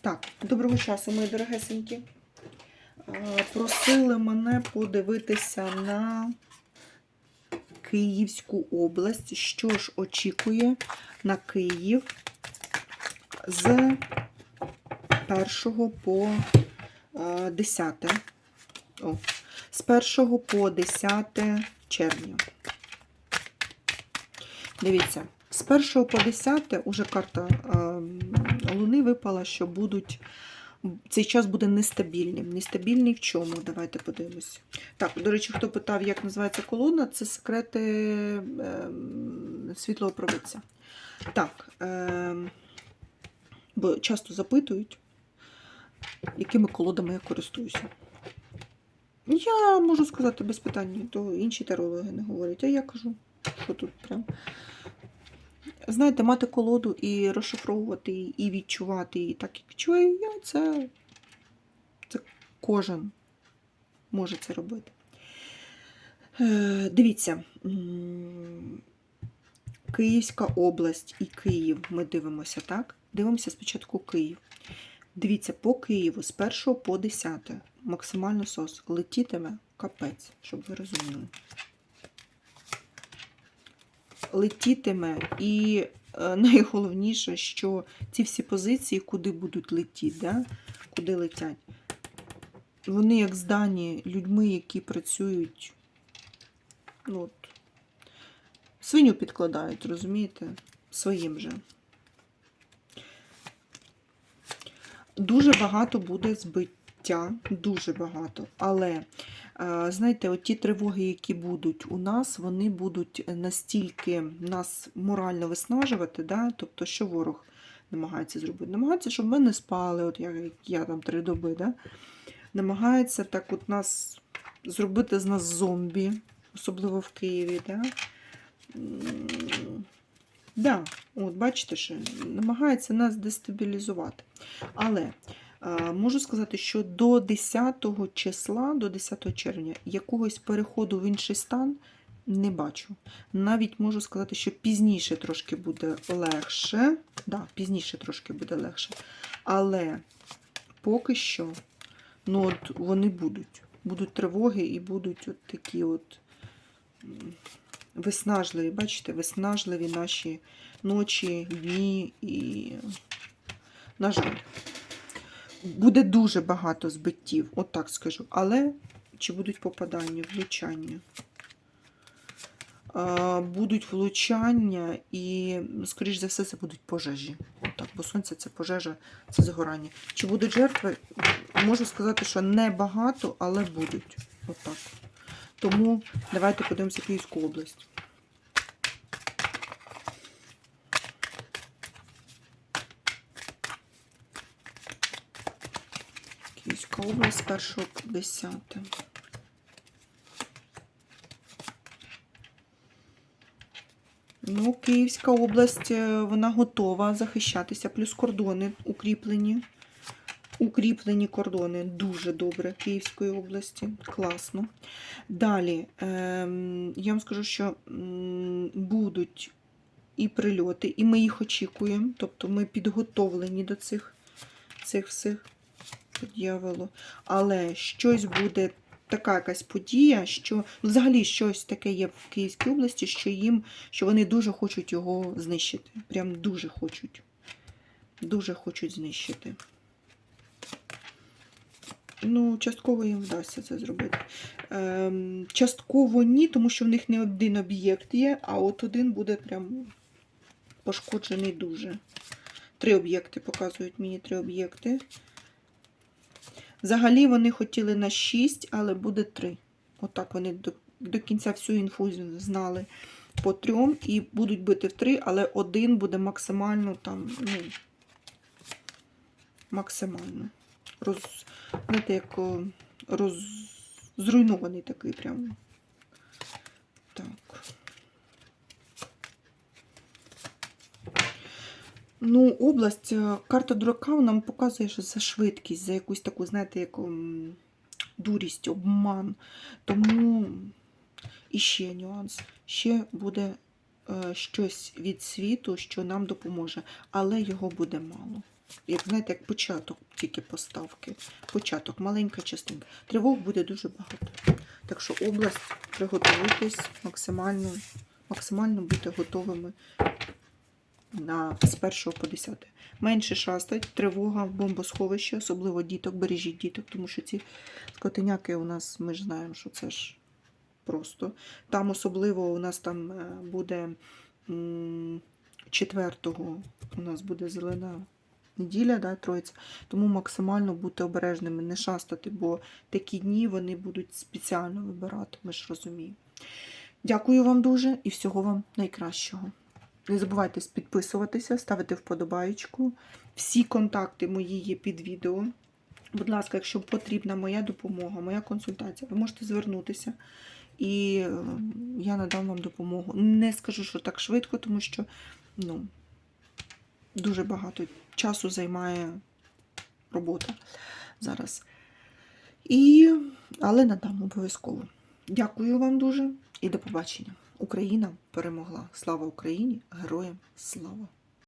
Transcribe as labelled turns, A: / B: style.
A: Так, доброго часу, мої дорогесенькі. Е, Просили мене подивитися на Київську область. Що ж очікує на Київ з 1 по е, 10. О, з 1 по 10 червня. Дивіться, з 1 по 10 уже карта Луни випала, що будуть. Цей час буде нестабільним. Нестабільний в чому? Давайте подивимося. Так, до речі, хто питав, як називається колона, це секрети е, світлого провидця. Так, е, бо часто запитують, якими колодами я користуюся. Я можу сказати без питань, то інші тарологи не говорять, а я кажу, що тут прям. Знаєте, мати колоду і розшифровувати, її, і відчувати її так, як відчуваю я, це, це кожен може це робити. Е, дивіться, Київська область і Київ ми дивимося, так? Дивимося спочатку Київ. Дивіться, по Києву з 1 по 10 максимально сос летітиме капець, щоб ви розуміли летітиме, і е, найголовніше, що ці всі позиції, куди будуть летіти, да? куди летять, вони як здані людьми, які працюють, ну, от, свиню підкладають, розумієте, своїм же. Дуже багато буде збиття, дуже багато, але Знаєте, от ті тривоги, які будуть у нас, вони будуть настільки нас морально виснажувати, да? тобто, що ворог намагається зробити? Намагається, щоб ми не спали, от як я там три доби. Да? Намагається так от нас зробити з нас зомбі, особливо в Києві. Да? Да, от бачите, що намагається нас дестабілізувати. Але Можу сказати, що до 10 числа, до 10 червня, якогось переходу в інший стан не бачу. Навіть можу сказати, що пізніше трошки буде легше. Да, пізніше трошки буде легше. Але поки що ну, от вони будуть. Будуть тривоги і будуть от такі от виснажливі, бачите, виснажливі наші ночі, дні і, на жаль. Буде дуже багато збиттів, от так скажу. Але чи будуть попадання, влучання? Будуть влучання і, скоріш за все, це будуть пожежі. Отак, бо сонце це пожежа, це згорання. Чи будуть жертви? Можу сказати, що не багато, але будуть. Отак. Тому давайте подивимося Київську область. Київська область з 1 по 10. Ну, Київська область, е, вона готова захищатися, плюс кордони укріплені. Укріплені кордони дуже добре Київської області. Класно. Далі, ем, я вам скажу, що будуть і прильоти, і ми їх очікуємо. Тобто ми підготовлені до цих, цих всіх дьяволу. Але щось буде така якась подія, що взагалі щось таке є в Київській області, що їм, що вони дуже хочуть його знищити. Прям дуже хочуть. Дуже хочуть знищити. Ну, частково їм вдасться це зробити. Ем, частково ні, тому що в них не один об'єкт є, а от один буде прям пошкоджений дуже. Три об'єкти показують мені три об'єкти. Взагалі вони хотіли на 6, але буде 3. Отак вони до, до кінця всю інфу знали по трьом і будуть бити в 3, але один буде максимально там, ну, максимально. Роз, знаєте, як роз, зруйнований такий прям. Так. Ну, область, е, карта дурака нам показує, що за швидкість, за якусь таку, знаєте, як дурість, обман. Тому іще нюанс. Ще буде е, щось від світу, що нам допоможе, але його буде мало. як знаєте, як початок тільки поставки. Початок, маленька частинка. Тривог буде дуже багато. Так що область, приготуйтесь максимально, максимально бути готовими на з 1 по 10. Менше шастать, тривога, бомбосховище, особливо діток, бережіть діток, тому що ці скотиняки у нас, ми ж знаємо, що це ж просто. Там особливо у нас там е, буде 4-го у нас буде зелена неділя, да, троїця. Тому максимально бути обережними, не шастати, бо такі дні вони будуть спеціально вибирати, ми ж розуміємо. Дякую вам дуже і всього вам найкращого. Не забувайте підписуватися, ставити вподобаєчку. Всі контакти мої є під відео. Будь ласка, якщо потрібна моя допомога, моя консультація, ви можете звернутися і е, я надам вам допомогу. Не скажу, що так швидко, тому що ну, дуже багато часу займає робота зараз. І, але надам обов'язково. Дякую вам дуже і до побачення. Україна перемогла. Слава Україні! Героям слава!